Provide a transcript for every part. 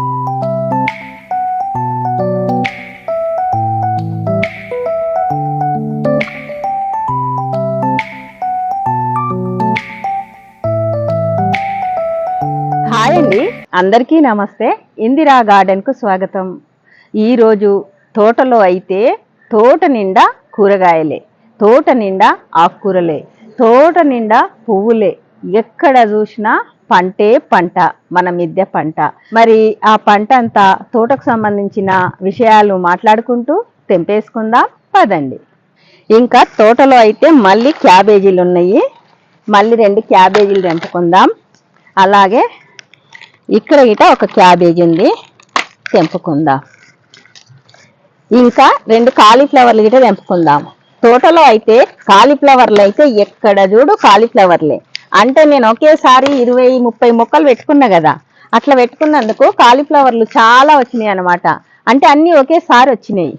Hi అండి. అందరికీ నమస్తే. ఇందిరా గార్డెన్కు స్వాగతం. ఈరోజు తోటలో అయితే తోట నిండా కూరగాయలే. తోట నిండా ఆకుకూరలే. తోట నిండా పువ్వులే. ఎక్కడ చూసినా పంటే పంట మన మిద్దె పంట. మరి ఆ పంట అంతా తోటకు సంబంధించిన విషయాలు మాట్లాడుకుంటూ తెంపేసుకుందాం. పదండి. ఇంకా తోటలో అయితే మళ్ళీ క్యాబేజీలు ఉన్నాయి. మళ్ళీ రెండు క్యాబేజీలు తెంపుకుందాం. అలాగే ఇక్కడ గిట ఒక క్యాబేజీ ఉంది. తెంపుకుందాం. ఇంకా రెండు కాలీఫ్లవర్లు గిట తెంపుకుందాం. తోటలో అయితే కాలీఫ్లవర్లు అయితే ఎక్కడ చూడు కాలీఫ్లవర్లే. అంటే నేను ఒకేసారి ఇరవై ముప్పై మొక్కలు పెట్టుకున్నా కదా. అట్లా పెట్టుకున్నందుకు కాలీఫ్లవర్లు చాలా వచ్చినాయి అన్నమాట. అంటే అన్నీ ఒకేసారి వచ్చినాయి.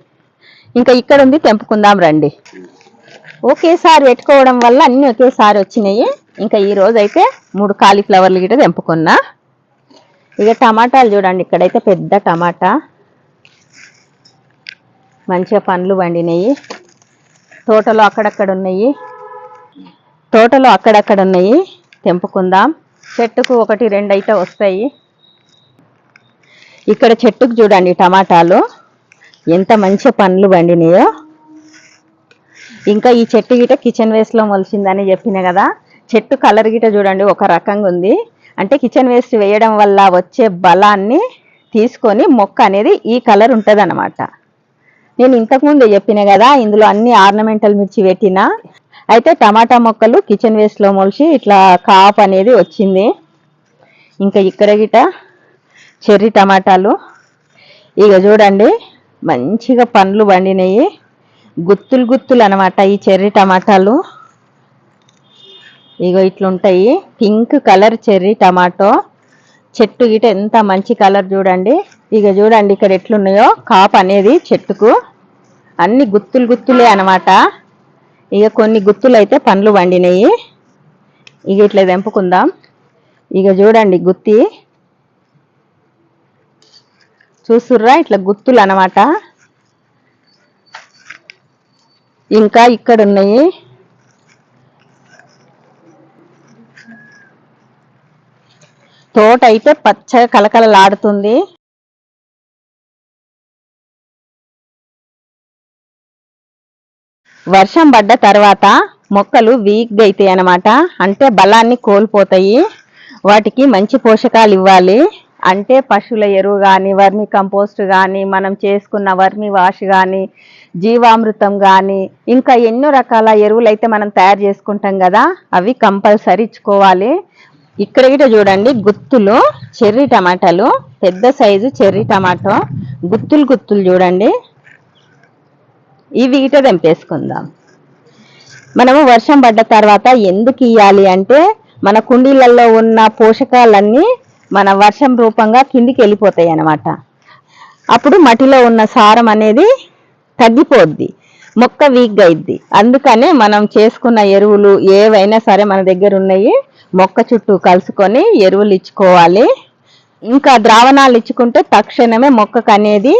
ఇంకా ఇక్కడ ఉంది తెంపుకుందాం రండి. ఒకేసారి పెట్టుకోవడం వల్ల అన్నీ ఒకేసారి వచ్చినాయి. ఇంకా ఈ రోజైతే అయితే మూడు కాలీఫ్లవర్లు గిట తెంపుకున్నా. ఇక టమాటాలు చూడండి ఇక్కడైతే పెద్ద టమాటా. మంచిగా పండ్లు పండినాయి. తోటలో అక్కడక్కడ ఉన్నాయి. తోటలో అక్కడక్కడ ఉన్నాయి. తెంపుకుందాం. చెట్టుకు ఒకటి రెండు అయితే వస్తాయి. ఇక్కడ చెట్టుకు చూడండి టమాటాలు. ఎంత మంచి పండ్లు పండినాయో. ఇంకా ఈ చెట్టు గిట కిచెన్ వేస్ట్లో మొలిచిందని చెప్పిన కదా. చెట్టు కలర్ గిట చూడండి ఒక రకంగా ఉంది. అంటే కిచెన్ వేస్ట్ వేయడం వల్ల వచ్చే బలాన్ని తీసుకొని మొక్క అనేది ఈ కలర్ ఉంటుంది నేను ఇంతకుముందు చెప్పిన కదా ఇందులో అన్ని ఆర్నమెంటల్ మిర్చి పెట్టిన. అయితే టమాటా మొక్కలు కిచెన్ వేస్ట్లో మొలిచి ఇట్లా కాప్ అనేది వచ్చింది. ఇంకా ఇక్కడ గిట చెర్రీ టమాటాలు. ఇక చూడండి మంచిగా పండ్లు పండినాయి. గుత్తులు గుత్తులు అనమాట ఈ చెర్రీ టమాటాలు. ఇగో ఇట్లుంటాయి. Pink colour cherry tomato. చెట్టు గిట ఎంత మంచి కలర్ చూడండి. ఇక చూడండి ఇక్కడ ఎట్లున్నాయో కాప్ అనేది చెట్టుకు. అన్ని గుత్తులు గుత్తులే అనమాట ఇక కొన్ని గుత్తులు అయితే పండ్లు పండినాయి ఇక ఇట్లా తెంపుకుందాం ఇక చూడండి గుత్తి. చూసుర్రా ఇట్లా గుత్తులు అనమాట ఇంకా ఇక్కడ ఉన్నాయి తోట అయితే పచ్చగా కలకలలాడుతుంది వర్షం పడ్డ తర్వాత మొక్కలు వీక్గా అవుతాయి అన్నమాట. అంటే బలాన్ని కోల్పోతాయి. వాటికి మంచి పోషకాలు ఇవ్వాలి. అంటే పశువుల ఎరువు కానీ వర్మి కంపోస్ట్ కానీ మనం చేసుకున్న వర్మి వాష్ కానీ జీవామృతం కానీ ఇంకా ఎన్నో రకాల ఎరువులు అయితే మనం తయారు చేసుకుంటాం కదా అవి కంపల్సరీ ఇచ్చుకోవాలి. ఇక్కడ గిట చూడండి గుత్తులు చెర్రీ టమాటాలు పెద్ద సైజు చెర్రీ టమాటో గుత్తులు గుత్తులు చూడండి. ఇవి ఇట తెంపేసుకుందాం. మనము వర్షం పడ్డ తర్వాత ఎందుకు ఇయ్యాలి అంటే మన కుండీలలో ఉన్న పోషకాలన్నీ మన వర్షం రూపంగా కిందికి వెళ్ళిపోతాయి అన్నమాట. అప్పుడు మట్టిలో ఉన్న సారం అనేది తగ్గిపోద్ది మొక్క వీక్గా అయింది అందుకనే మనం చేసుకున్న ఎరువులు ఏవైనా సరే మన దగ్గర ఉన్నాయి. మొక్క చుట్టూ కలుసుకొని ఎరువులు ఇచ్చుకోవాలి. ఇంకా ద్రావణాలు ఇచ్చుకుంటే తక్షణమే మొక్కకు అనేది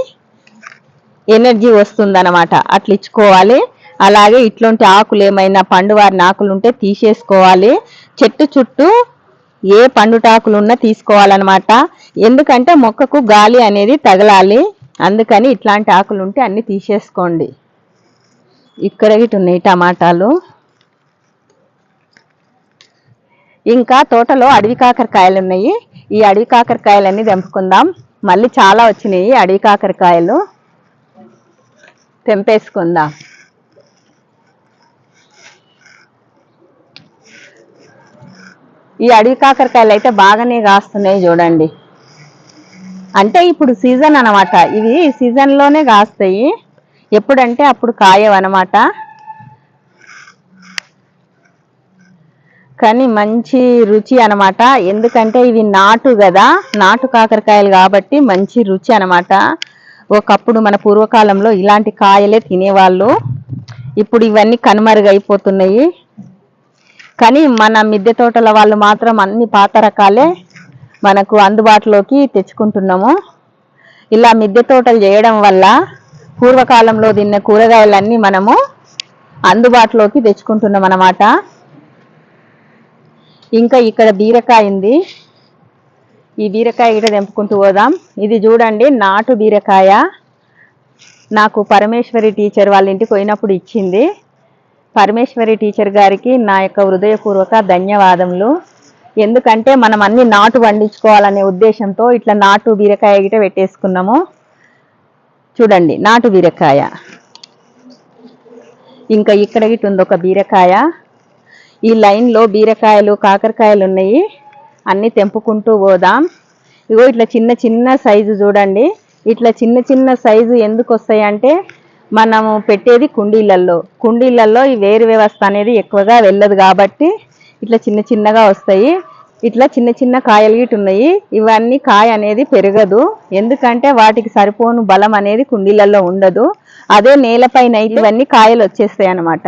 ఎనర్జీ వస్తుందన్నమాట. అట్లా ఇచ్చుకోవాలి అలాగే ఇట్లాంటి ఆకులు ఏమైనా పండువారిన ఆకులు ఉంటే తీసేసుకోవాలి. చెట్టు చుట్టూ ఏ పండుటాకులు ఉన్నా తీసుకోవాలన్నమాట. ఎందుకంటే మొక్కకు గాలి అనేది తగలాలి. అందుకని ఇట్లాంటి ఆకులు ఉంటే అన్ని తీసేసుకోండి. ఇక్కడ ఇటు ఉన్నాయి టమాటాలు. ఇంకా తోటలో అడవి కాకరకాయలు ఉన్నాయి. ఈ అడవి కాకరకాయలన్నీ తెంపుకుందాం. మళ్ళీ చాలా వచ్చినాయి అడవి కాకరకాయలు. తెంపేసుకుందాం? ఈ అడవి కాకరకాయలు అయితే బాగానే కాస్తున్నాయి చూడండి. అంటే ఇప్పుడు సీజన్ అన్నమాట. ఇవి సీజన్లోనే కాస్తాయి. ఎప్పుడంటే అప్పుడు కాయవన్నమాట. కానీ మంచి రుచి అన్నమాట. ఎందుకంటే ఇవి నాటు కదా. నాటు కాకరకాయలు కాబట్టి మంచి రుచి అన్నమాట. ఒకప్పుడు మన పూర్వకాలంలో ఇలాంటి కాయలే తినేవాళ్ళు. ఇప్పుడు ఇవన్నీ కనుమరుగైపోతున్నాయి. కానీ మన మిద్దె తోటల వాళ్ళు మాత్రం అన్ని పాత రకాలే మనకు అందుబాటులోకి తెచ్చుకుంటున్నాము. ఇలా మిద్దె తోటలు చేయడం వల్ల పూర్వకాలంలో తిన్న కూరగాయలన్నీ మనము అందుబాటులోకి తెచ్చుకుంటున్నాం అన్నమాట ఇంకా ఇక్కడ బీరకాయ ఉంది. ఈ బీరకాయ ఇక్కడ తెంపుకుంటూ పోదాం. ఇది చూడండి నాటు బీరకాయ. నాకు పరమేశ్వరి టీచర్ వాళ్ళ ఇంటికి పోయినప్పుడు ఇచ్చింది. పరమేశ్వరి టీచర్ గారికి నా యొక్క హృదయపూర్వక ధన్యవాదములు. ఎందుకంటే మనం అన్ని నాటు పండించుకోవాలనే ఉద్దేశంతో ఇట్లా నాటు బీరకాయ గిట పెట్టేసుకున్నాము. చూడండి నాటు బీరకాయ. ఇంకా ఇక్కడ గిట ఉంది ఒక బీరకాయ. ఈ లైన్లో బీరకాయలు కాకరకాయలు ఉన్నాయి. అన్నీ తెంపుకుంటూ పోదాం. ఇగో ఇట్లా చిన్న చిన్న సైజు చూడండి. ఇట్లా చిన్న చిన్న సైజు ఎందుకు వస్తాయి అంటే మనము పెట్టేది కుండీలల్లో. కుండీలల్లో ఈ వేరు వ్యవస్థ అనేది ఎక్కువగా వెళ్ళదు కాబట్టి ఇట్లా చిన్న చిన్నగా వస్తాయి. ఇట్లా చిన్న చిన్న కాయలు గిట్ ఉన్నాయి. ఇవన్నీ కాయ అనేది పెరగదు. ఎందుకంటే వాటికి సరిపోను బలం అనేది కుండీలలో ఉండదు. అదే నేలపైన ఇవన్నీ కాయలు వచ్చేస్తాయి అన్నమాట.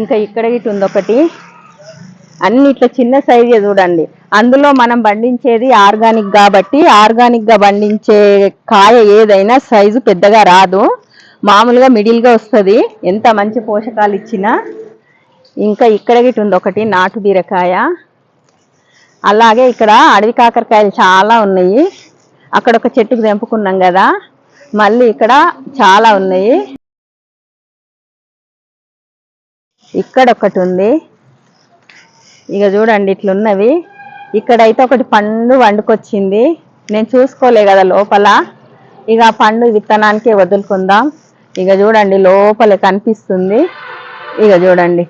ఇంకా ఇక్కడ గిట్ ఉంది ఒకటి. అన్ని ఇట్లా చిన్న సైజే చూడండి. అందులో మనం పండించేది ఆర్గానిక్ కాబట్టి ఆర్గానిక్గా పండించే కాయ ఏదైనా సైజు పెద్దగా రాదు. మామూలుగా మిడిల్గా వస్తుంది. ఎంత మంచి పోషకాలు ఇచ్చినా. ఇంకా ఇక్కడ గిట్ ఉంది ఒకటి నాటు బీరకాయ. అలాగే ఇక్కడ అడవి కాకరకాయలు చాలా ఉన్నాయి. అక్కడ ఒక చెట్టుకు తెంపుకున్నాం కదా. మళ్ళీ ఇక్కడ చాలా ఉన్నాయి. ఇక్కడ ఒకటి ఉంది. ఇక చూడండి ఇట్లున్నవి. ఇక్కడైతే ఒకటి పండు వండుకొచ్చింది. నేను చూసుకోలే కదా లోపల. ఇక ఆ పండు విత్తనానికే వదులుకుందాం. ఇక చూడండి లోపల కనిపిస్తుంది. ఇక చూడండి.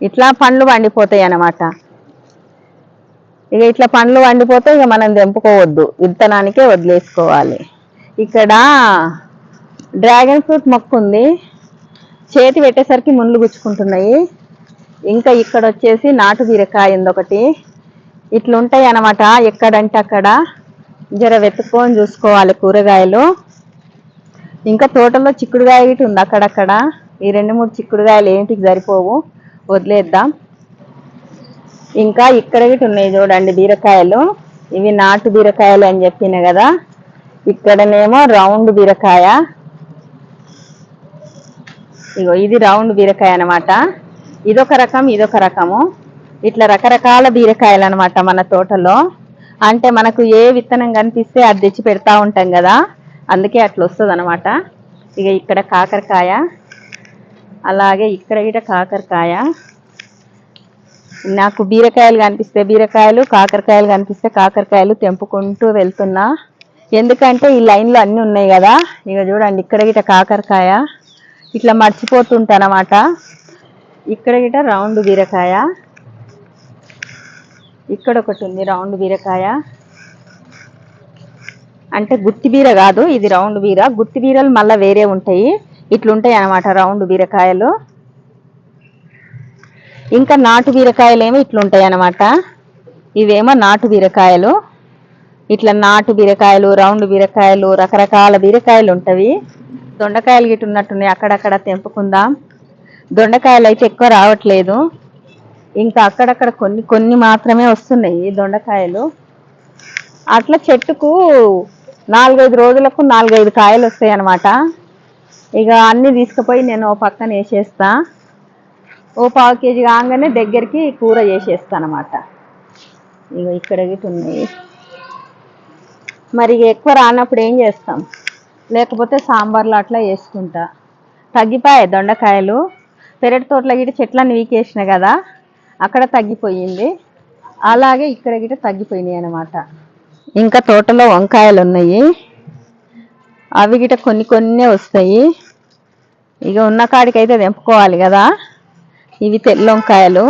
ఇట్లా పండ్లు వండిపోతాయి అన్నమాట. ఇక ఇట్లా పండ్లు వండిపోతే ఇక మనం తెంపుకోవద్దు. విత్తనానికే వదిలేసుకోవాలి. ఇక్కడ డ్రాగన్ ఫ్రూట్ మొక్క ఉంది చేతి పెట్టేసరికి ముళ్ళు గుచ్చుకుంటున్నాయి. ఇంకా ఇక్కడ వచ్చేసి నాటు బీరకాయ ఉంది ఒకటి ఇట్లుంటాయి అనమాట ఎక్కడంటే అక్కడ. జర వెతుక్కొని చూసుకోవాలి కూరగాయలు. ఇంకా తోటలో చిక్కుడుగాయ ఇటు ఉంది అక్కడక్కడ. ఈ రెండు మూడు చిక్కుడుగాయలు ఏంటికి సరిపోవు. వదిలేద్దాం. ఇంకా ఇక్కడ ఇటు ఉన్నాయి చూడండి బీరకాయలు. ఇవి నాటు బీరకాయలు అని చెప్పిన కదా. ఇక్కడనేమో రౌండ్ బీరకాయ. ఇగో ఇది రౌండ్ బీరకాయ అన్నమాట. ఇదొక రకం ఇదొక రకము. ఇట్లా రకరకాల బీరకాయలు అనమాట మన తోటలో. అంటే మనకు ఏ విత్తనం కనిపిస్తే అది తెచ్చి పెడతా ఉంటాం కదా. అందుకే అట్లా వస్తుంది అనమాట ఇక ఇక్కడ కాకరకాయ అలాగే ఇక్కడ గిట కాకరకాయ. నాకు బీరకాయలు కనిపిస్తే బీరకాయలు కాకరకాయలు కనిపిస్తే కాకరకాయలు తెంపుకుంటూ వెళ్తున్నా. ఎందుకంటే ఈ లైన్లో అన్నీ ఉన్నాయి కదా. ఇక చూడండి ఇక్కడ గిట కాకరకాయ. ఇట్లా మర్చిపోతుంటానమాట. ఇక్కడ గిట రౌండ్ బీరకాయ. ఇక్కడ ఒకటి ఉంది రౌండ్ బీరకాయ. అంటే గుత్తి బీర కాదు ఇది రౌండ్ బీర. గుత్తి బీరలు మళ్ళీ వేరే ఉంటాయి. ఇట్లుంటాయి అన్నమాట రౌండ్ బీరకాయలు. ఇంకా నాటు బీరకాయలు ఏమో ఇట్లుంటాయి అన్నమాట. ఇవేమో నాటు బీరకాయలు. ఇట్లా నాటు బీరకాయలు రౌండ్ బీరకాయలు రకరకాల బీరకాయలు ఉంటవి. దొండకాయలు గిట్ట ఉన్నట్టున్నాయి అక్కడక్కడ తెంపుకుందాం. దొండకాయలు అయితే ఎక్కువ రావట్లేదు. ఇంకా అక్కడక్కడ కొన్ని కొన్ని మాత్రమే వస్తున్నాయి దొండకాయలు. అట్లా చెట్టుకు నాలుగైదు రోజులకు నాలుగైదు కాయలు వస్తాయి అన్నమాట ఇక అన్నీ తీసుకుపోయి నేను ఓ పక్కన వేసేస్తా. ఓ పావు కేజీ కాగానే దగ్గరికి కూర చేసేస్తా అనమాట ఇక ఇక్కడ ఉన్నాయి. మరి ఇక ఎక్కువ రానప్పుడు ఏం చేస్తాం? లేకపోతే సాంబార్లో అట్లా వేసుకుంటా. తగ్గిపోయాయి దొండకాయలు. పెరటి తోటలో గిట చెట్లన్నీ వీకేసిన కదా అక్కడ తగ్గిపోయింది. అలాగే ఇక్కడ గిట తగ్గిపోయినాయి అనమాట ఇంకా తోటలో వంకాయలు ఉన్నాయి. అవి గిట కొన్ని కొన్ని వస్తాయి. ఇక ఉన్న కాడికైతే తెంపుకోవాలి కదా ఇవి తెల్ల వంకాయలు.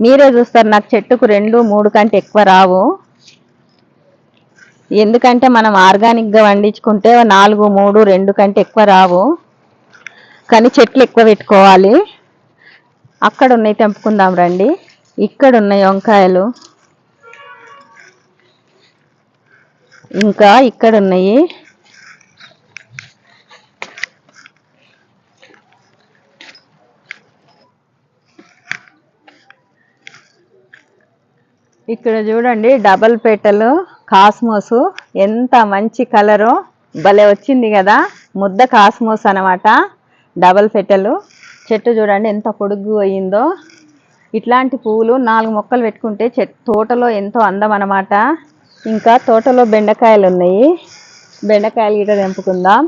మీరే చూస్తారు నాకు చెట్టుకు రెండు మూడు కంటే ఎక్కువ రావు. ఎందుకంటే మనం ఆర్గానిక్గా వండించుకుంటే నాలుగు మూడు రెండు కంటే ఎక్కువ రావు. కానీ చెట్లు ఎక్కువ పెట్టుకోవాలి. అక్కడ ఉన్నాయి తెంపుకుందాం రండి. ఇక్కడ ఉన్నాయి వంకాయలు. ఇంకా ఇక్కడ ఉన్నాయి ఇక్కడ చూడండి డబల్ పేటలు కాస్మోస్. ఎంత మంచి కలరు. భలే వచ్చింది కదా. ముద్ద కాస్మోస్ అన్నమాట. డబల్ పెట్టెలు. చెట్టు చూడండి ఎంత పొడుగు అయ్యిందో ఇట్లాంటి పువ్వులు నాలుగు మొక్కలు పెట్టుకుంటే చెట్ తోటలో ఎంతో అందం అన్నమాట. ఇంకా తోటలో బెండకాయలు ఉన్నాయి. బెండకాయలు గిట్ట తెంపుకుందాం.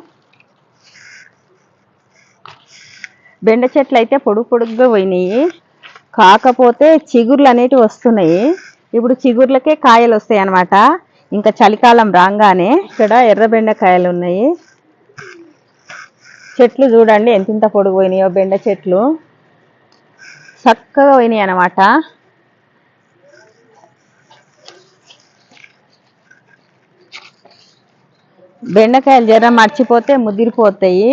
బెండ చెట్లు అయితే పొడుగు పొడుగ్గా పోయినాయి. కాకపోతే చిగుర్లు అనేటివి వస్తున్నాయి. ఇప్పుడు చిగుర్లకే కాయలు వస్తాయి అన్నమాట ఇంకా చలికాలం రాగానే ఇక్కడ ఎర్ర బెండకాయలు ఉన్నాయి. చెట్లు చూడండి ఎంత ఇంత పొడుగు పోయినాయో బెండ చెట్లు. చక్కగా పోయినాయి అన్నమాట. బెండకాయలు జర్ర మర్చిపోతే ముదిరిపోతాయి.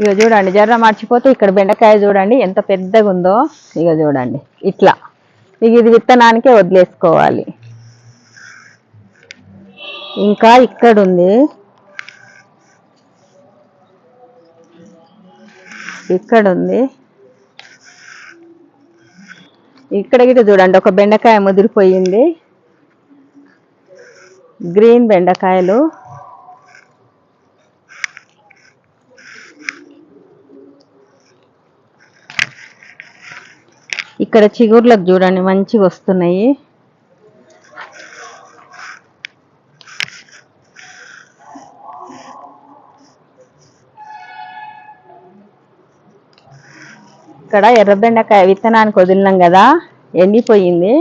ఇక చూడండి జర్ర మర్చిపోతే ఇక్కడ బెండకాయ చూడండి ఎంత పెద్దగా ఉందో ఇక చూడండి ఇట్లా. ఇక ఇది విత్తనానికే వదిలేసుకోవాలి. ఇంకా ఇక్కడ ఉంది ఇక్కడ ఉంది ఇక్కడ గిట్ట చూడండి ఒక బెండకాయ ముదిరిపోయింది. గ్రీన్ బెండకాయలు. ఇక్కడ చిగుర్లకు చూడండి మంచిగా వస్తున్నాయి ఇక్కడ ఎర్ర బెండకాయ విత్తనానికి వదిలినాం కదా ఎండిపోయింది.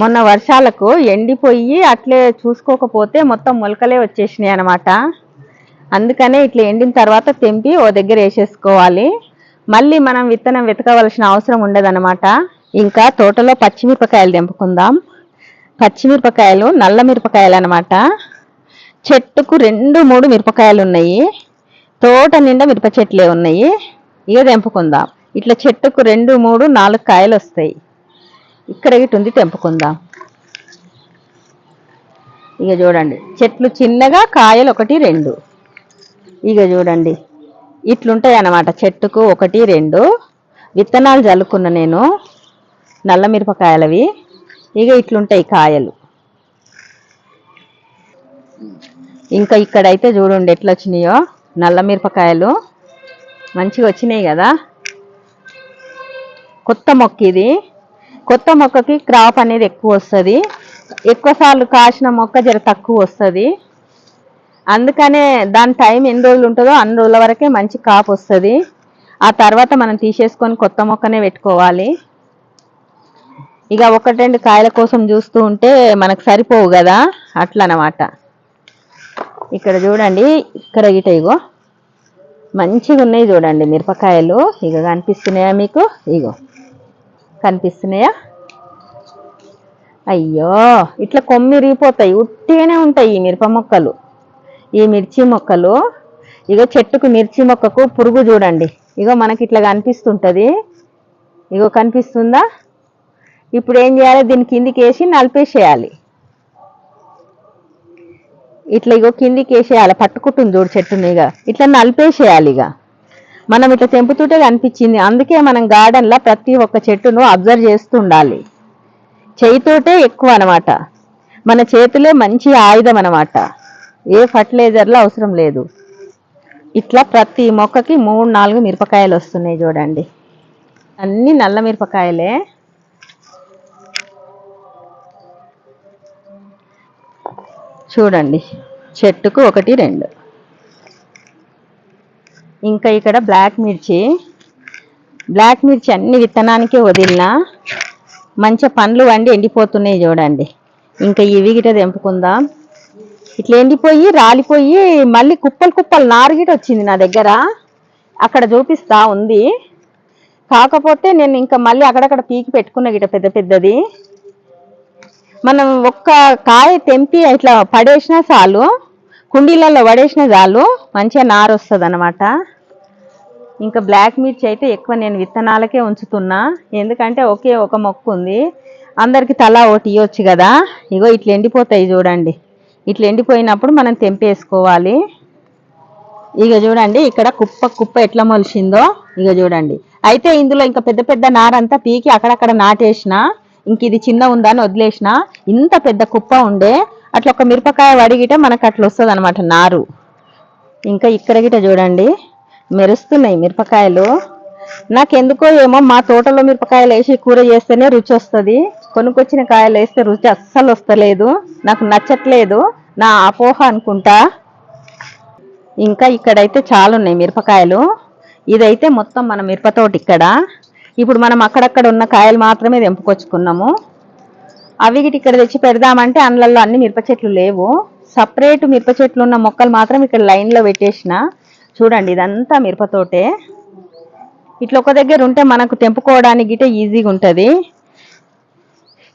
మొన్న వర్షాలకు ఎండిపోయి అట్లే చూసుకోకపోతే మొత్తం మొలకలే వచ్చేసినాయి అనమాట అందుకనే ఇట్లా ఎండిన తర్వాత తెంపి ఓ దగ్గర వేసేసుకోవాలి. మళ్ళీ మనం విత్తనం వెతకవలసిన అవసరం ఉండదన్నమాట. ఇంకా తోటలో పచ్చిమిరపకాయలు తెంపుకుందాం. పచ్చిమిరపకాయలు నల్ల మిరపకాయలు అనమాట చెట్టుకు రెండు మూడు మిరపకాయలు ఉన్నాయి. తోట నిండా మిరప చెట్లే ఉన్నాయి. ఇక తెంపుకుందాం. ఇట్లా చెట్టుకు రెండు మూడు నాలుగు కాయలు వస్తాయి. ఇక్కడ ఇటు ఉంది తెంపుకుందాం. ఇక చూడండి చెట్లు చిన్నగా కాయలు ఒకటి రెండు. ఇక చూడండి ఇట్లుంటాయి అన్నమాట చెట్టుకు ఒకటి రెండు. విత్తనాలు చల్లుకున్న నేను నల్ల మిరపకాయలవి. ఇక ఇట్లుంటాయి కాయలు. ఇంకా ఇక్కడైతే చూడండి ఎట్లా వచ్చినాయో నల్ల మిరపకాయలు. మంచిగా వచ్చినాయి కదా. కొత్త మొక్క ఇది కొత్త మొక్కకి క్రాప్ అనేది ఎక్కువ వస్తుంది. ఎక్కువసార్లు కాసిన మొక్క జర తక్కువ వస్తుంది. అందుకనే దాని టైం ఎన్ని రోజులు ఉంటుందో అన్ని రోజుల వరకే మంచి కాపు వస్తుంది. ఆ తర్వాత మనం తీసేసుకొని కొత్త మొక్కనే పెట్టుకోవాలి. ఇక ఒకటి రెండు కాయల కోసం చూస్తూ ఉంటే మనకు సరిపోవు కదా. అట్లా అన్నమాట ఇక్కడ చూడండి. ఇక్కడ గిట ఇగో. మంచిగా ఉన్నాయి చూడండి మిరపకాయలు. ఇక కనిపిస్తున్నాయా మీకు? ఇగో. కనిపిస్తున్నాయా? అయ్యో ఇట్లా కొమ్మిరిగిపోతాయి ఉట్టిగానే ఉంటాయి ఈ మిరప మొక్కలు. ఈ మిర్చి మొక్కలు. ఇగో చెట్టుకు మిర్చి మొక్కకు పురుగు చూడండి. ఇగో మనకి ఇట్లా కనిపిస్తుంటుంది. ఇగో కనిపిస్తుందా? ఇప్పుడు ఏం చేయాలి? దీని కిందికి వేసి నలిపేసేయాలి. ఇట్లా ఇగో కిందికి వేసేయాలి పట్టుకుంటుంది చూడు చెట్టుని ఇక ఇట్లా నలిపేసేయాలి ఇక మనం ఇట్లా తెంపుతుంటే కనిపించింది. అందుకే మనం గార్డెన్లో ప్రతి ఒక్క చెట్టును అబ్జర్వ్ చేస్తూ ఉండాలి. చేయితోటే ఎక్కువ అనమాట మన చేతులే మంచి ఆయుధం అన్నమాట. ఏ ఫర్టిలైజర్లు అవసరం లేదు. ఇట్లా ప్రతి మొక్కకి మూడు నాలుగు మిరపకాయలు వస్తున్నాయి చూడండి. అన్నీ నల్ల మిరపకాయలే. చూడండి. చెట్టుకు ఒకటి రెండు. ఇంకా ఇక్కడ బ్లాక్ మిర్చి. బ్లాక్ మిర్చి అన్ని విత్తనానికే వదిలినా మంచిగా పండ్లు వండి ఎండిపోతున్నాయి చూడండి. ఇంకా ఇవి గిట తెంపుకుందాం. ఇట్లా ఎండిపోయి రాలిపోయి మళ్ళీ కుప్పలు కుప్పలు నారుగిట వచ్చింది నా దగ్గర. అక్కడ చూపిస్తా ఉంది. కాకపోతే నేను ఇంకా మళ్ళీ అక్కడక్కడ పీకి పెట్టుకున్న గిట పెద్ద పెద్దది. మనం ఒక్క కాయ తెంపి ఇట్లా పడేసినా చాలు. కుండీలలో పడేసిన చాలు మంచిగా నారు వస్తుంది అనమాట ఇంకా బ్లాక్ మిర్చి అయితే ఎక్కువ నేను విత్తనాలకే ఉంచుతున్నా. ఎందుకంటే ఒకే ఒక మొక్క ఉంది. అందరికి తలా ఒకటి ఇవ్వచ్చు కదా. ఇగో ఇట్లా ఎండిపోతాయి చూడండి. ఇట్లా ఎండిపోయినప్పుడు మనం తెంపేసుకోవాలి. ఇక చూడండి ఇక్కడ కుప్ప కుప్ప ఎట్లా మొలిచిందో ఇక చూడండి. అయితే ఇందులో ఇంకా పెద్ద పెద్ద నారంతా పీకి అక్కడక్కడ నాటేసిన ఇంక ఇది చిన్న ఉందా అని వదిలేసిన ఇంత పెద్ద కుప్ప ఉండే అట్లా ఒక మిరపకాయ వడిగిట మనకు అట్లా వస్తుంది అనమాట నారు. ఇంకా ఇక్కడ గిట చూడండి మెరుస్తున్నాయి మిరపకాయలు. నాకెందుకో ఏమో మా తోటలో మిరపకాయలు వేసి కూర చేస్తేనే రుచి వస్తుంది. కొనుక్కొచ్చిన కాయలు వేస్తే రుచి అస్సలు వస్తలేదు. నాకు నచ్చట్లేదు. నా అపోహ అనుకుంటా. ఇంకా ఇక్కడైతే చాలా ఉన్నాయి మిరపకాయలు. ఇదైతే మొత్తం మన మిరపతోటి ఇక్కడ. ఇప్పుడు మనం అక్కడక్కడ ఉన్న కాయలు మాత్రమే తెంపుకొచ్చుకున్నాము. అవి గిటి ఇక్కడ తెచ్చి పెడదామంటే అందులో అన్ని మిరప చెట్లు లేవు. సపరేట్ మిరప చెట్లు ఉన్న మొక్కలు మాత్రం ఇక్కడ లైన్లో పెట్టేసిన. చూడండి ఇదంతా మిరపతోటే ఇట్లా ఒక దగ్గర ఉంటే మనకు తెంపుకోవడానికి గిట్ట ఈజీగా ఉంటుంది.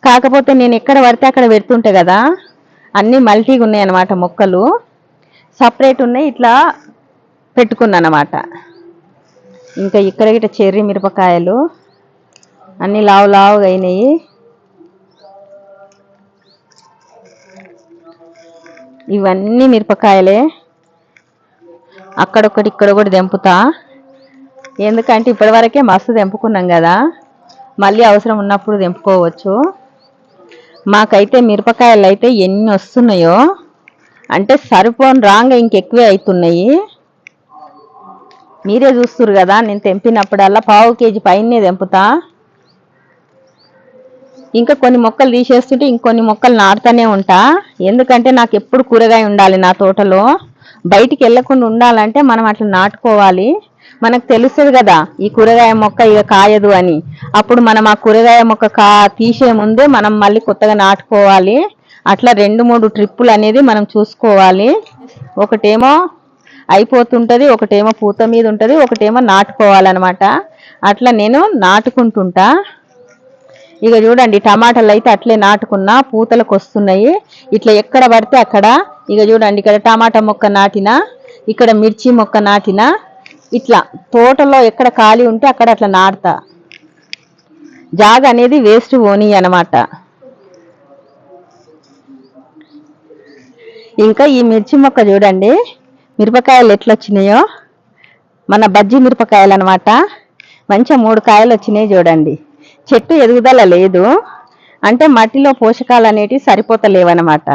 కాకపోతే నేను ఎక్కడ పడితే అక్కడ పెడుతుంటే కదా అన్నీ మల్టీగా ఉన్నాయి అన్నమాట మొక్కలు. సపరేట్ ఉన్నాయి ఇట్లా పెట్టుకున్నాను ఇంకా ఇక్కడ గిట్ట చెర్రీ మిరపకాయలు అన్నీ లావు లావుగా అయినాయి. ఇవన్నీ మిరపకాయలే. అక్కడొక్కటి ఇక్కడ ఒకటి తెంపుతా ఎందుకంటే ఇప్పటివరకే మస్తు తెంపుకున్నాం కదా. మళ్ళీ అవసరం ఉన్నప్పుడు తెంపుకోవచ్చు మాకైతే మిరపకాయలు అయితే ఎన్ని వస్తున్నాయో. అంటే సరిపోని రాంగా ఇంకెక్కువే అవుతున్నాయి మీరే చూస్తురు కదా నేను తెంపినప్పుడల్లా పావు కేజీ పైనే తెంపుతా ఇంకా కొన్ని మొక్కలు తీసేస్తుంటే ఇంకొన్ని మొక్కలు నాటుతూనే ఉంటా. ఎందుకంటే నాకు ఎప్పుడు కూరగాయ ఉండాలి నా తోటలో. బయటికి వెళ్ళకుండా ఉండాలంటే మనం అట్లా నాటుకోవాలి. మనకు తెలుస్తుంది కదా ఈ కూరగాయ మొక్క ఇక కాయదు అని. అప్పుడు మనం ఆ కూరగాయ మొక్క కా తీసే ముందే మనం మళ్ళీ కొత్తగా నాటుకోవాలి. అట్లా రెండు మూడు ట్రిప్పులు అనేది మనం చూసుకోవాలి. ఒకటేమో అయిపోతుంటుంది ఒకటేమో పూత మీద ఉంటుంది ఒకటేమో నాటుకోవాలన్నమాట. అట్లా నేను నాటుకుంటుంటా. ఇక చూడండి టమాటాలు అయితే అట్లే నాటుకున్నా పూతలకు వస్తున్నాయి ఇట్లా ఎక్కడ పడితే అక్కడ ఇక చూడండి ఇక్కడ టమాటా మొక్క నాటిన ఇక్కడ మిర్చి మొక్క నాటిన ఇట్లా తోటలో ఎక్కడ ఖాళీ ఉంటే అక్కడ అట్లా నాటుతా. జాగ అనేది వేస్ట్ పోనీ అన్నమాట ఇంకా ఈ మిర్చి మొక్క చూడండి మిరపకాయలు ఎట్లా వచ్చినాయో మన బజ్జీ మిరపకాయలు అనమాట మంచిగా మూడు కాయలు వచ్చినాయి చూడండి. చెట్టు ఎదుగుదల లేదు. అంటే మట్టిలో పోషకాలు అనేటివి సరిపోతలేవన్నమాట.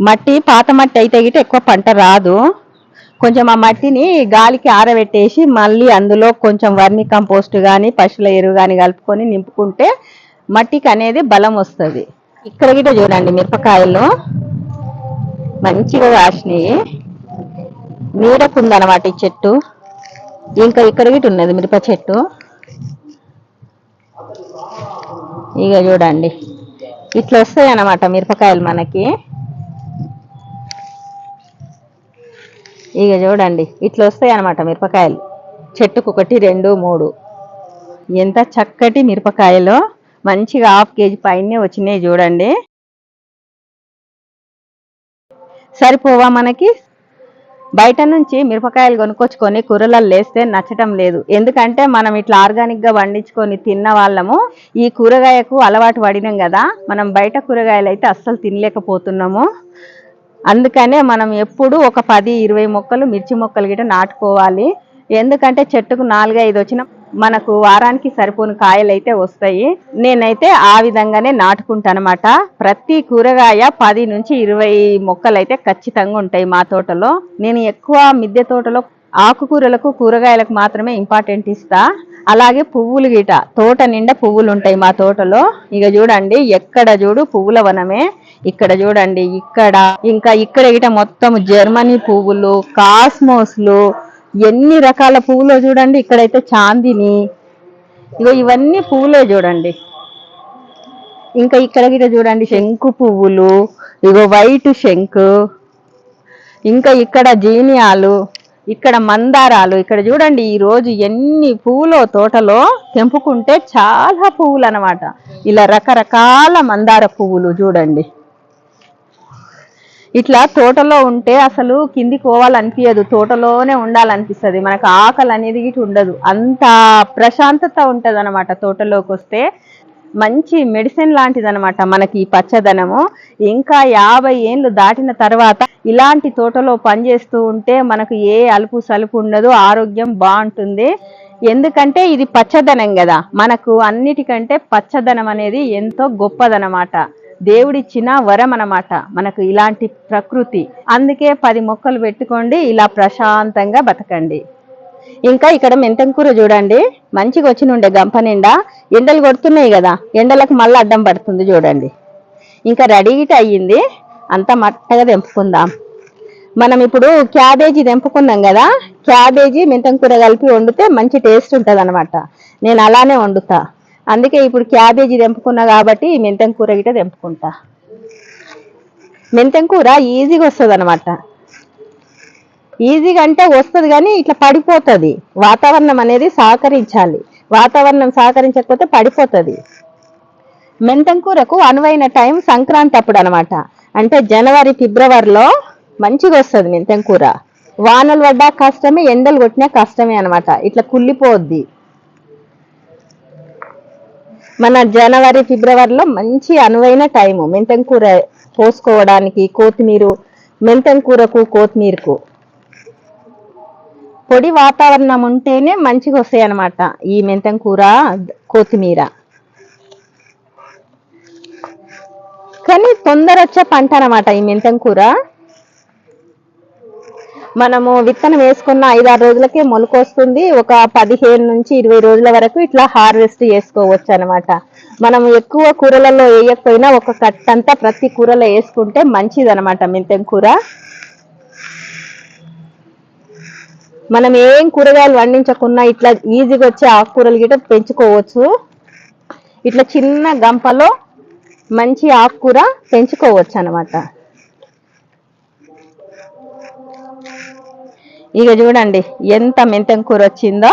మట్టి పాత మట్టి అయితే గిట్ట ఎక్కువ పంట రాదు. కొంచెం ఆ మట్టిని గాలికి ఆరబెట్టేసి మళ్ళీ అందులో కొంచెం వర్మి కంపోస్ట్ కానీ పశువుల ఎరువు కానీ కలుపుకొని నింపుకుంటే మట్టికి అనేది బలం వస్తుంది. ఇక్కడ గిట్ట చూడండి మిరపకాయలు. మంచిగా కాసినాయి. నీడకుందనమాట ఈ చెట్టు. ఇంకా ఇక్కడ గిట్ట ఉన్నది మిరప చెట్టు. ఇక చూడండి. ఇట్లా వస్తాయి అన్నమాట మిరపకాయలు మనకి. ఇక చూడండి ఇట్లా వస్తాయి అన్నమాట మిరపకాయలు. చెట్టుకు ఒకటి రెండు మూడు. ఎంత చక్కటి మిరపకాయలు మంచిగా హాఫ్ కేజీ పైనే వచ్చినాయి చూడండి. సరిపోవా మనకి? బయట నుంచి మిరపకాయలు కొనుక్కొచ్చుకొని కూరలలో వేస్తే నచ్చటం లేదు. ఎందుకంటే మనం ఇట్లా ఆర్గానిక్గా పండించుకొని తిన్న వాళ్ళము ఈ కూరగాయకు అలవాటు పడినాం కదా మనం బయట కూరగాయలు అయితే అస్సలు తినలేకపోతున్నాము. అందుకనే మనం ఎప్పుడు ఒక పది ఇరవై మొక్కలు మిర్చి మొక్కలు గిట్ట నాటుకోవాలి. ఎందుకంటే చెట్టుకు నాలుగైదు వచ్చిన మనకు వారానికి సరిపోని కాయలు అయితే వస్తాయి. నేనైతే ఆ విధంగానే నాటుకుంటానమాట. ప్రతి కూరగాయ పది నుంచి ఇరవై మొక్కలు అయితే ఖచ్చితంగా ఉంటాయి మా తోటలో. నేను ఎక్కువ మిద్దె తోటలో ఆకుకూరలకు కూరగాయలకు మాత్రమే ఇంపార్టెంట్ ఇస్తా. అలాగే పువ్వులు గిట తోట నిండా పువ్వులు ఉంటాయి మా తోటలో. ఇక చూడండి ఎక్కడ చూడు పువ్వుల వనమే. ఇక్కడ చూడండి ఇక్కడ ఇంకా ఇక్కడ గిట మొత్తం జర్మనీ పువ్వులు కాస్మోస్లు ఎన్ని రకాల పువ్వులో చూడండి. ఇక్కడైతే చాందిని. ఇగో ఇవన్నీ పువ్వులే చూడండి. ఇంకా ఇక్కడ గిట చూడండి శంకు పువ్వులు. ఇగో వైట్ శంకు. ఇంకా ఇక్కడ జీనియాలు. ఇక్కడ మందారాలు. ఇక్కడ చూడండి ఈ రోజు ఎన్ని పూల తోటలో తెంపుకుంటే చాలా పువ్వులు అన్నమాట ఇలా రకరకాల మందార పువ్వులు చూడండి. ఇట్లా తోటలో ఉంటే అసలు కిందికి పోవాలనిపించదు తోటలోనే ఉండాలనిపిస్తుంది. మనకు ఆకలి అనేది ఇటు ఉండదు. అంత ప్రశాంతత ఉంటుంది అనమాట తోటలోకి వస్తే. మంచి మెడిసిన్ లాంటిది అనమాట మనకి ఈ పచ్చదనము. ఇంకా యాభై ఏండ్లు దాటిన తర్వాత ఇలాంటి తోటలో పనిచేస్తూ ఉంటే మనకు ఏ అలుపు సలుపు ఉండదు. ఆరోగ్యం బాగుంటుంది. ఎందుకంటే ఇది పచ్చదనం కదా. మనకు అన్నిటికంటే పచ్చదనం అనేది ఎంతో గొప్పదనమాట దేవుడిచ్చిన వరం అనమాట మనకు ఇలాంటి ప్రకృతి. అందుకే పది మొక్కలు పెట్టుకోండి ఇలా ప్రశాంతంగా బతకండి. ఇంకా ఇక్కడ మెంతం కూర చూడండి. మంచిగా వచ్చి ఉండే గంప నిండా. ఎండలు కొడుతున్నాయి కదా ఎండలకు మళ్ళీ అడ్డం పడుతుంది చూడండి. ఇంకా రెడీగిట అయ్యింది. అంతా మట్టగా తెంపుకుందాం. మనం ఇప్పుడు క్యాబేజీ తెంపుకున్నాం కదా క్యాబేజీ మెంతం కూర కలిపి వండితే మంచి టేస్ట్ ఉంటుంది నేను అలానే వండుతా. అందుకే ఇప్పుడు క్యాబేజీ తెంపుకున్నా కాబట్టి మెంతం కూర గిట తెంపుకుంటా. మెంతం కూర ఈజీగా వస్తుంది అనమాట ఈజీగా అంటే వస్తుంది కానీ ఇట్లా పడిపోతుంది. వాతావరణం అనేది సహకరించాలి. వాతావరణం సహకరించకపోతే పడిపోతుంది. మెంతం కూరకు అనువైన టైం సంక్రాంతి అప్పుడు అనమాట అంటే జనవరి ఫిబ్రవరిలో మంచిగా వస్తుంది మెంతం కూర. వానలు పడ్డా కష్టమే ఎండలు కొట్టినా కష్టమే అనమాట ఇట్లా కుళ్ళిపోద్ది. మన జనవరి ఫిబ్రవరిలో మంచి అనువైన టైము మెంతం కూర పోసుకోవడానికి కొత్తిమీర మెంతం కూరకు కొత్తిమీరకు. పొడి వాతావరణం ఉంటేనే మంచిగా వస్తాయి అన్నమాట ఈ మెంతం కూర కొత్తిమీర. కానీ తొందర వచ్చే పంట అన్నమాట ఈ మెంతం కూర. మనము విత్తనం వేసుకున్న ఐదారు రోజులకే మొలకొస్తుంది ఒక పదిహేను నుంచి ఇరవై రోజుల వరకు ఇట్లా హార్వెస్ట్ చేసుకోవచ్చు అనమాట మనం ఎక్కువ కూరలలో వేయకపోయినా ఒక కట్టంతా ప్రతి కూరలో వేసుకుంటే మంచిది అనమాట మెంతం కూర. మనం ఏం కూరగాయలు వండించకుండా ఇట్లా ఈజీగా వచ్చే ఆకుకూరలు గిట్ట పెంచుకోవచ్చు. ఇట్లా చిన్న గంపలో మంచి ఆకుకూర పెంచుకోవచ్చు అనమాట ఇక చూడండి ఎంత మెంతం కూర వచ్చిందో.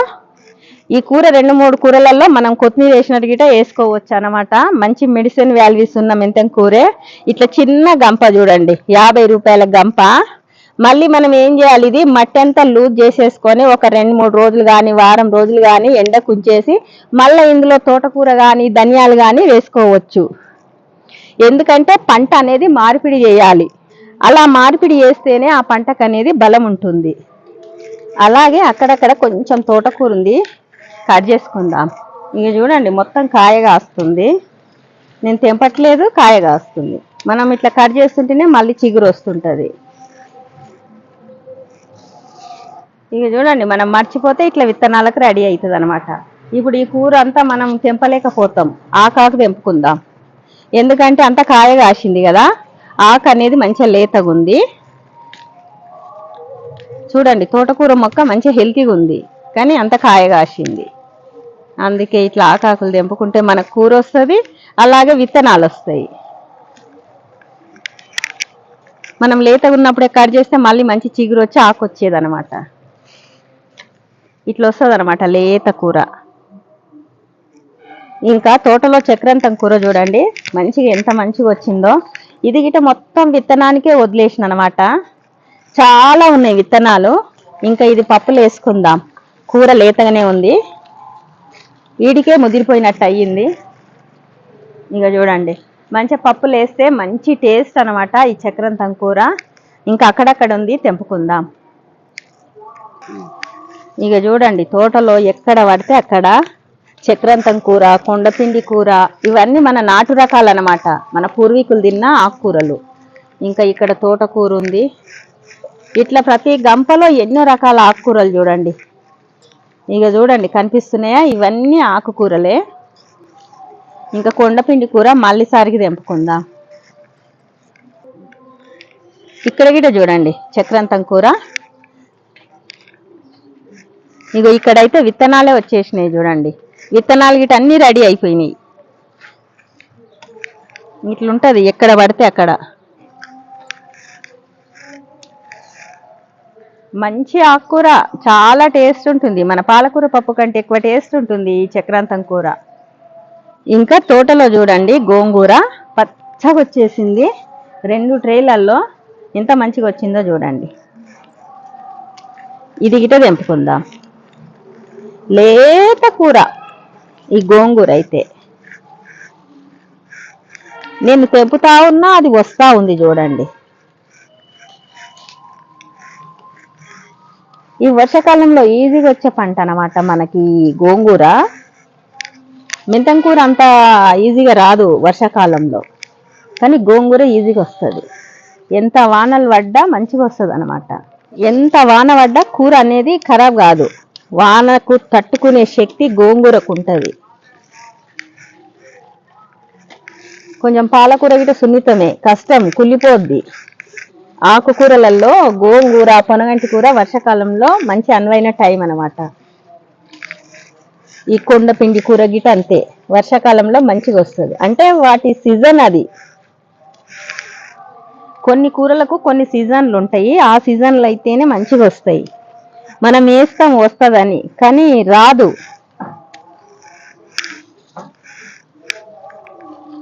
ఈ కూర రెండు మూడు కూరలలో మనం కొత్తిమీర వేసినట్టు గిట్ట వేసుకోవచ్చు అనమాట మంచి మెడిసిన్ వాల్యూస్ ఉన్న మెంతం కూరే. ఇట్లా చిన్న గంప చూడండి యాభై రూపాయల గంప. మళ్ళీ మనం ఏం చేయాలి ఇది మట్టి అంతా లూజ్ చేసేసుకొని ఒక రెండు మూడు రోజులు కానీ వారం రోజులు కానీ ఎండ కుంచేసి మళ్ళీ ఇందులో తోటకూర కానీ ధనియాలు కానీ వేసుకోవచ్చు. ఎందుకంటే పంట అనేది మార్పిడి చేయాలి. అలా మార్పిడి చేస్తేనే ఆ పంటకు అనేది బలం ఉంటుంది. అలాగే అక్కడక్కడ కొంచెం తోటకూర ఉంది. కట్ చేసుకుందాం. ఇక చూడండి మొత్తం కాయ కాస్తుంది. నేను తెంపట్లేదు కాయ కాస్తుంది. మనం ఇట్లా కట్ చేస్తుంటేనే మళ్ళీ చిగురు వస్తుంటుంది. ఇక చూడండి మనం మర్చిపోతే ఇట్లా విత్తనాలకు రెడీ అవుతుంది అనమాట ఇప్పుడు ఈ కూర అంతా మనం తెంపలేకపోతాం. ఆకాకు తెంపుకుందాం. ఎందుకంటే అంత కాయ కాసింది కదా ఆకు అనేది మంచిగా లేతగా ఉంది చూడండి తోటకూర మొక్క మంచిగా హెల్తీగా ఉంది కానీ అంత కాయ కాసింది. అందుకే ఇట్లా ఆకాకులు తెంపుకుంటే మనకు కూర వస్తుంది అలాగే విత్తనాలు వస్తాయి. మనం లేతగా ఉన్నప్పుడే కట్ చేస్తే మళ్ళీ మంచి చిగురు వచ్చి ఆకు వచ్చేది అనమాట ఇట్లా వస్తుంది అనమాట లేత కూర. ఇంకా తోటలో చక్రంతం కూర చూడండి మంచిగా ఎంత మంచిగా వచ్చిందో. ఇది గిట మొత్తం విత్తనానికే వదిలేసిన అనమాట చాలా ఉన్నాయి విత్తనాలు. ఇంకా ఇది పప్పులు వేసుకుందాం. కూర లేతగానే ఉంది. వీడికే ముదిరిపోయినట్టు అయ్యింది. ఇక చూడండి. మంచిగా పప్పులు వేస్తే మంచి టేస్ట్ అనమాట ఈ చక్రంతం కూర. ఇంకా అక్కడక్కడ ఉంది తెంపుకుందాం. ఇక చూడండి తోటలో ఎక్కడ పడితే అక్కడ చక్రంతం కూర కొండపిండి కూర ఇవన్నీ మన నాటు రకాలు అన్నమాట మన పూర్వీకులు తిన్న ఆకుకూరలు. ఇంకా ఇక్కడ తోటకూర ఉంది. ఇట్లా ప్రతి గంపలో ఎన్నో రకాల ఆకుకూరలు చూడండి. ఇక చూడండి కనిపిస్తున్నాయా? ఇవన్నీ ఆకుకూరలే. ఇంకా కొండపిండి కూర మళ్ళీసారికి తెంపుకుందాం. ఇక్కడ గిట చూడండి చక్రంతం కూర. ఇగో ఇక్కడైతే విత్తనాలే వచ్చేసినాయి చూడండి. విత్తనాలు గిట అన్నీ రెడీ అయిపోయినాయి. ఇట్లుంటుంది ఎక్కడ పడితే అక్కడ. మంచి ఆకుకూర చాలా టేస్ట్ ఉంటుంది. మన పాలకూర పప్పు కంటే ఎక్కువ టేస్ట్ ఉంటుంది ఈ చక్రాంతం కూర. ఇంకా తోటలో చూడండి గోంగూర పచ్చగా వచ్చేసింది. రెండు ట్రేలల్లో ఎంత మంచిగా వచ్చిందో చూడండి. ఇది గిట తెంపుకుందాం. లేత కూర ఈ గోంగూర అయితే. నేను తెంపుతా ఉన్నా అది వస్తూ ఉంది చూడండి. ఈ వర్షాకాలంలో ఈజీగా వచ్చే పంట అనమాట మనకి గోంగూర. మెంతం కూర అంత ఈజీగా రాదు వర్షాకాలంలో. కానీ గోంగూర ఈజీగా వస్తుంది. ఎంత వానలు పడ్డా మంచిగా వస్తుంది అనమాట ఎంత వాన పడ్డా కూర అనేది ఖరాబ్ కాదు. వానకు తట్టుకునే శక్తి గోంగూరకు ఉంటుంది. కొంచెం పాలకూర గిట సున్నితమే. కష్టం కుళ్ళిపోద్ది. ఆకుకూరలలో గోంగూర పొనగంటి కూర వర్షాకాలంలో మంచి అనువైన టైం అనమాట ఈ కొండపిండి కూర గిట అంతే. వర్షాకాలంలో మంచిగా వస్తుంది. అంటే వాటి సీజన్ అది. కొన్ని కూరలకు కొన్ని సీజన్లు ఉంటాయి. ఆ సీజన్లు అయితేనే మంచిగా వస్తాయి. మనం వేస్తాం వస్తుందని. కానీ రాదు.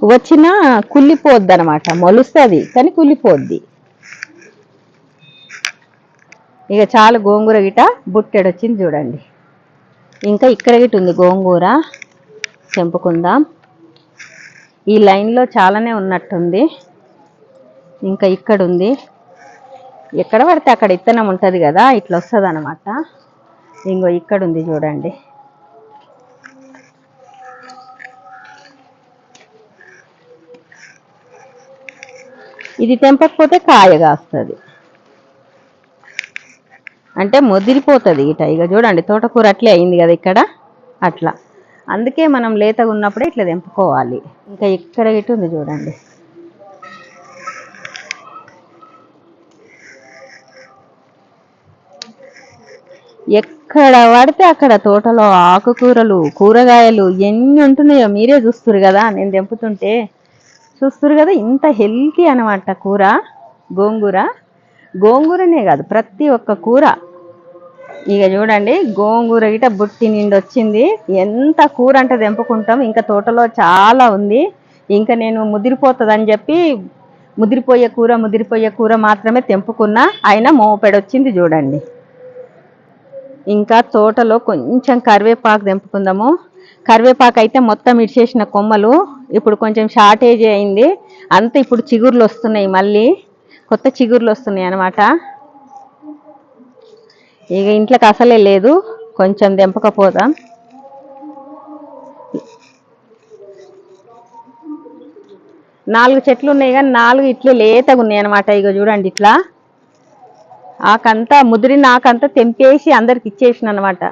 వచ్చినా కుళ్ళిపోద్ది అనమాట మొలుస్తుంది. కానీ కుళ్ళిపోద్ది. ఇక చాలు గోంగూర గిట బుట్టెడు వచ్చింది చూడండి. ఇంకా ఇక్కడ గిట ఉంది గోంగూర. తెంపుకుందాం ఈ లైన్లో చాలానే ఉన్నట్టుంది. ఇంకా ఇక్కడ ఉంది. ఎక్కడ పడితే అక్కడ ఇత్తనం ఉంటుంది కదా ఇట్లా వస్తుంది అనమాట ఇంకో ఇక్కడ ఉంది చూడండి. ఇది తెంపకపోతే కాయ కాస్తుంది. అంటే ముదిరిపోతుంది ఇట ఇక చూడండి తోటకూర అట్లే అయింది కదా ఇక్కడ? అట్లా. అందుకే మనం లేతగా ఉన్నప్పుడే ఇట్లా తెంపుకోవాలి. ఇంకా ఇక్కడ ఇటు ఉంది చూడండి. ఎక్కడ పడితే అక్కడ తోటలో ఆకుకూరలు కూరగాయలు ఎన్ని ఉంటున్నాయో మీరే చూస్తురు కదా నేను తెంపుతుంటే. చూస్తురు కదా ఇంత హెల్తీ అనమాట కూర గోంగూర. గోంగూరనే కాదు ప్రతి ఒక్క కూర. ఇక చూడండి గోంగూర గిట బుట్టి నిండి వచ్చింది. ఎంత కూర అంటే తెంపుకుంటాం. ఇంకా తోటలో చాలా ఉంది. ఇంకా నేను ముదిరిపోతుందని చెప్పి ముదిరిపోయే కూర ముదిరిపోయే కూర మాత్రమే తెంపుకున్నా. అయినా మోపెడొచ్చింది చూడండి. ఇంకా తోటలో కొంచెం కరివేపాకు తెంపుకుందాము. కరివేపాకు అయితే మొత్తం ఇడిచేసిన కొమ్మలు. ఇప్పుడు కొంచెం షార్టేజ్ అయింది. అంత ఇప్పుడు చిగుర్లు వస్తున్నాయి మళ్ళీ. కొత్త చిగుర్లు వస్తున్నాయి అనమాట ఇక ఇంట్లోకి అసలే లేదు. కొంచెం తెంపకపోదాం. నాలుగు చెట్లు ఉన్నాయి కానీ నాలుగు ఇట్లే లేతగా ఉన్నాయి అనమాట ఇక చూడండి ఇట్లా. ఆకంతా ముదిరిన ఆకంతా తెంపేసి అందరికి ఇచ్చేసిన అనమాట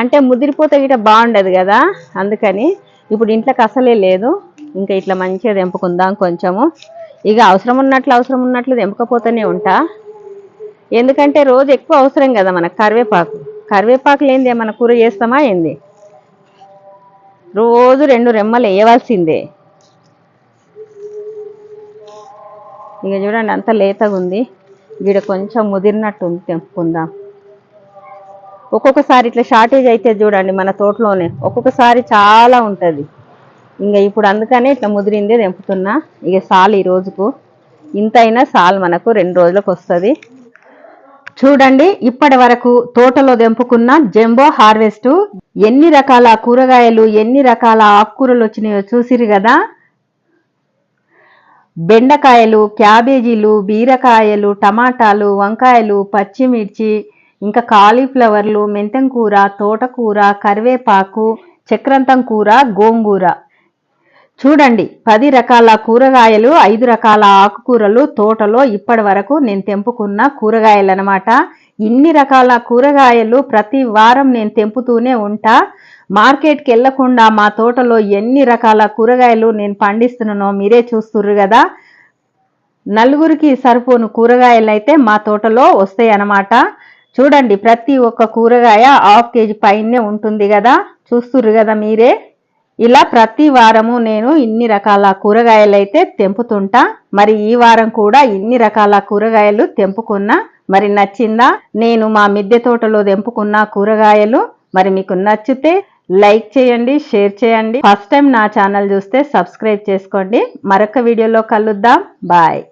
అంటే ముదిరిపోతే ఇట బాగుండదు కదా. అందుకని ఇప్పుడు ఇంట్లోకి అసలే లేదు. ఇంకా ఇట్లా మంచిగా తెంపుకుందాం కొంచెము. ఇక అవసరం ఉన్నట్లు అవసరం ఉన్నట్లు తెంపకపోతూనే ఉంటా. ఎందుకంటే రోజు ఎక్కువ అవసరం కదా మనకు కరివేపాకు. కరివేపాకు లేనిదే మన కూర చేస్తామా ఏంది? రోజు రెండు రెమ్మలు వేయవలసిందే. ఇక చూడండి అంత లేతగా ఉంది వీడ కొంచెం ముదిరినట్టు ఉంది తెంపుకుందాం. ఒక్కొక్కసారి ఇట్లా షార్టేజ్ అయితే చూడండి మన తోటలోనే ఒక్కొక్కసారి చాలా ఉంటుంది. ఇంకా ఇప్పుడు అందుకనే ఇట్లా ముదిరిందే తెంపుతున్నా. ఇక సాల్ ఈ రోజుకు. ఇంతైనా సాల్ మనకు రెండు రోజులకు వస్తుంది. చూడండి ఇప్పటి వరకు తోటలో తెంపుకున్న జంబో హార్వెస్ట్ ఎన్ని రకాల కూరగాయలు ఎన్ని రకాల ఆకుకూరలు వచ్చినాయో చూసిరు కదా? బెండకాయలు క్యాబేజీలు బీరకాయలు టమాటాలు వంకాయలు పచ్చిమిర్చి ఇంకా కాలీఫ్లవర్లు మెంతం కూర తోటకూర కరివేపాకు చక్రంతం కూర గోంగూర. చూడండి పది రకాల కూరగాయలు ఐదు రకాల ఆకుకూరలు తోటలో ఇప్పటి వరకు నేను తెంపుకున్న కూరగాయలు అనమాట ఇన్ని రకాల కూరగాయలు ప్రతి వారం నేను తెంపుతూనే ఉంటా. మార్కెట్కి వెళ్ళకుండా మా తోటలో ఎన్ని రకాల కూరగాయలు నేను పండిస్తున్నానో మీరే చూస్తుర్రు కదా. నలుగురికి సరిపోను కూరగాయలు అయితే మా తోటలో వస్తాయి అన్నమాట చూడండి ప్రతి ఒక్క కూరగాయ హాఫ్ కేజీ పైనే ఉంటుంది కదా. చూస్తుర్రు కదా మీరే. ఇలా ప్రతి వారము నేను ఇన్ని రకాల కూరగాయలైతే తెంపుతుంటా. మరి ఈ వారం కూడా ఇన్ని రకాల కూరగాయలు తెంపుకున్నా. మరి నచ్చిందా? నేను మా మిద్దె తోటలో తెంపుకున్న కూరగాయలు. మరి మీకు నచ్చితే లైక్ చేయండి షేర్ చేయండి. ఫస్ట్ టైం నా ఛానల్ చూస్తే సబ్స్క్రైబ్ చేసుకోండి. మరొక వీడియోలో కలుద్దాం. బాయ్.